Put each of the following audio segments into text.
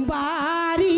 বাড়ি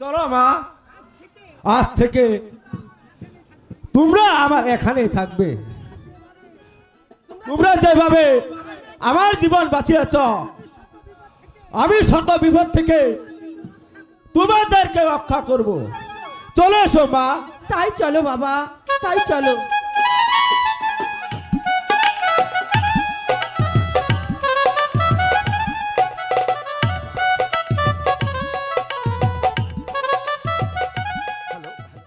চলো মা। আজ থেকে তোমরা আমার এখানে থাকবে। তোমরা যেভাবে আমার জীবন বাঁচিয়েছ আমি শত বিপদ থেকে তোমাদেরকে রক্ষা করব। চলে এসো মা। তাই চলো বাবা তাই চলো।